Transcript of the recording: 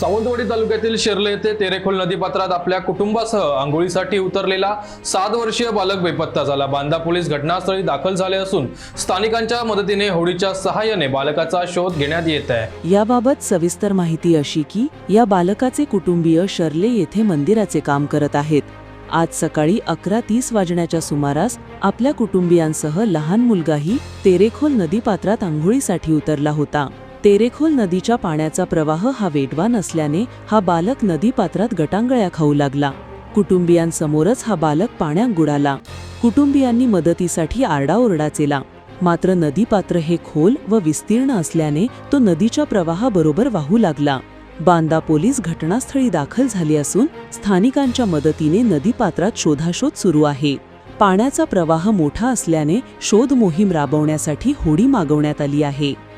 सावंतवाडी तालुक्यातील शिर्ले येथे तेरेखोल नदीपात्रात आपल्या कुटुंबासह आंघोळीसाठी उतरलेला सात वर्षीय बालक बेपत्ता झाला. बांदा पोलीस घटनास्थळी दाखल झाले असून स्थानिकांच्या मदतीने होडीच्या सहाय्याने बालकाचा शोध घेण्यात येत आहे. याबाबत सविस्तर माहिती अशी की या बालकाचे कुटुंबीय शर्ले येथे मंदिराचे काम करत आहेत. आज सकाळी अकरा तीस वाजण्याच्या सुमारास आपल्या कुटुंबियांसह लहान मुलगाही तेरेखोल नदीपात्रात आंघोळीसाठी उतरला होता. तेरेखोल नदीच्या पाण्याचा प्रवाह हा वेगवान असल्याने हा बालक नदीपात्रात गटांगळ्या खाऊ लागला. कुटुंबियांसमोरच हा बालक पाण्यात बुडाला. कुटुंबियांनी मदतीसाठी आरडाओरडा केला. मात्र नदीपात्र हे खोल व विस्तीर्ण असल्याने तो नदीच्या प्रवाहाबरोबर वाहू लागला. बांदा पोलीस घटनास्थळी दाखल झाले असून स्थानिकांच्या मदतीने नदीपात्रात शोधाशोध सुरू आहे. पाण्याचा प्रवाह मोठा असल्याने शोध मोहीम राबवण्यासाठी होडी मागवण्यात आली आहे.